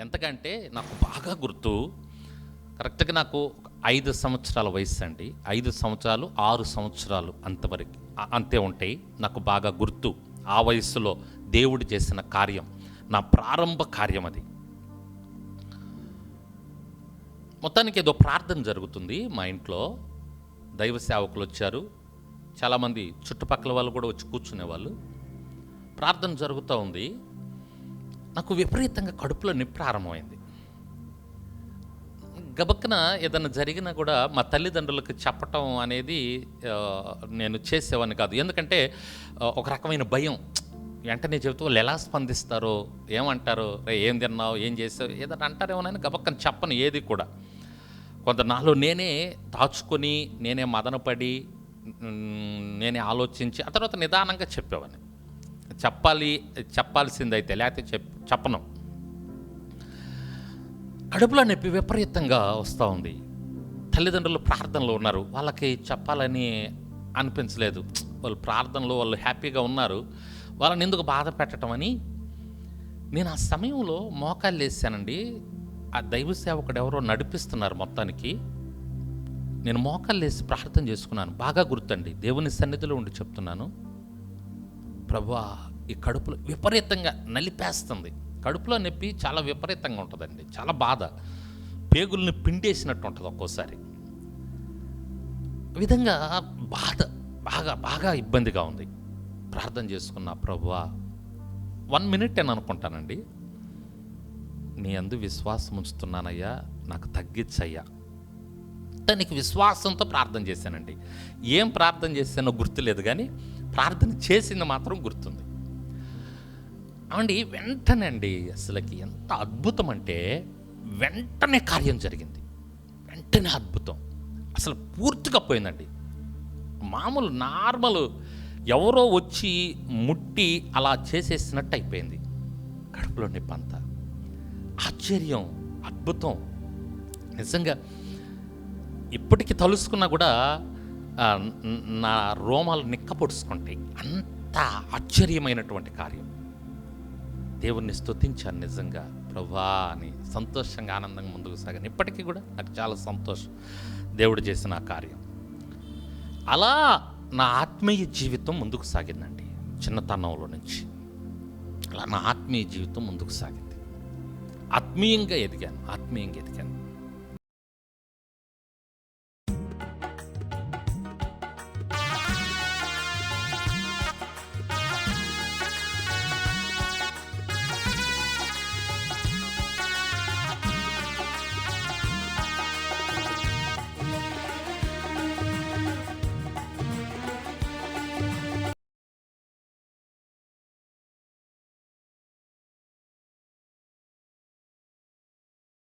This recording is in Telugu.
ఎంతకంటే నాకు బాగా గుర్తు. కరెక్ట్గా నాకు ఐదు సంవత్సరాల వయసు అండి. ఐదు సంవత్సరాలు ఆరు సంవత్సరాలు అంతవరకు అంతే ఉంటాయి. నాకు బాగా గుర్తు. ఆ వయస్సులో దేవుడు చేసిన కార్యం నా ప్రారంభ కార్యం అది. మొత్తానికి ఏదో ప్రార్థన జరుగుతుంది మా ఇంట్లో. దైవ సేవకులు వచ్చారు. చాలామంది చుట్టుపక్కల వాళ్ళు కూడా వచ్చి కూర్చునేవాళ్ళు. ప్రార్థన జరుగుతూ ఉంది. నాకు విపరీతంగా కడుపులో నొప్పి ప్రారంభమైంది. గబక్కన ఏదైనా జరిగినా కూడా మా తల్లిదండ్రులకు చెప్పటం అనేది నేను చేసేవాడిని కాదు. ఎందుకంటే ఒక రకమైన భయం. వెంటనే చెబుతూ వాళ్ళు ఎలా స్పందిస్తారో ఏమంటారో రే ఏం తిన్నావు? ఏం చేసావు? ఏదైనా అంటారేమోనని గబక్కన చెప్పను ఏది కూడా. కొంత నాలో నేనే దాచుకొని నేనే మదనపడి నేనే ఆలోచించి ఆ తర్వాత నిదానంగా చెప్పేవాడిని. చెప్పాలి చెప్పాల్సిందైతే లేకపోతే చెప్ చెప్పను. కడుపులో నొప్పి విపరీతంగా వస్తూ ఉంది. తల్లిదండ్రులు ప్రార్థనలో ఉన్నారు. వాళ్ళకి చెప్పాలని అనిపించలేదు. వాళ్ళు ప్రార్థనలో వాళ్ళు హ్యాపీగా ఉన్నారు. వాళ్ళని ఎందుకు బాధ పెట్టడం అని నేను ఆ సమయంలో మోకాళ్ళు వేసానండి. ఆ దైవ సేవకుడు ఎవరో నడిపిస్తున్నారు మొత్తానికి. నేను మోకాళ్ళు వేసి ప్రార్థన చేసుకున్నాను. బాగా గుర్తండి. దేవుని సన్నిధిలో ఉండి చెప్తున్నాను. ప్రభా ఈ కడుపులో విపరీతంగా నలిపేస్తుంది. కడుపులో నొప్పి చాలా విపరీతంగా ఉంటుందండి. చాలా బాధ. పేగుల్ని పిండేసినట్టు ఉంటుంది ఒక్కోసారి. విధంగా బాధ బాగా బాగా ఇబ్బందిగా ఉంది. ప్రార్థన చేసుకున్న ప్రభువా వన్ మినిట్ అని అనుకుంటానండి. నీ అందు విశ్వాసం ఉంచుతున్నానయ్యా. నాకు తగ్గించయ్యా తనకి విశ్వాసంతో ప్రార్థన చేశానండి. ఏం ప్రార్థన చేశానో గుర్తులేదు కానీ ప్రార్థన చేసింది మాత్రం గుర్తుంది. అవండి వెంటనే అండి అసలుకి ఎంత అద్భుతం అంటే వెంటనే కార్యం జరిగింది. వెంటనే అద్భుతం. అసలు పూర్తిగా పోయిందండి. మామూలు నార్మల్ ఎవరో వచ్చి ముట్టి అలా చేసేసినట్టు అయిపోయింది. కడుపులో నిప్పంతా ఆశ్చర్యం అద్భుతం. నిజంగా ఇప్పటికి తలుసుకున్నా కూడా నా రోమాలు నిక్కపొడుచుకుంటాయి. అంత ఆశ్చర్యమైనటువంటి కార్యం. దేవుణ్ణి స్తుతించాను నిజంగా. ప్రభా అని సంతోషంగా ఆనందంగా ముందుకు సాగాను. ఇప్పటికీ కూడా నాకు చాలా సంతోషం దేవుడు చేసిన ఆ కార్యం. అలా నా ఆత్మీయ జీవితం ముందుకు సాగిందండి చిన్నతనంలో నుంచి. అలా నా ఆత్మీయ జీవితం ముందుకు సాగింది. ఆత్మీయంగా ఎదిగాను ఆత్మీయంగా ఎదిగాను.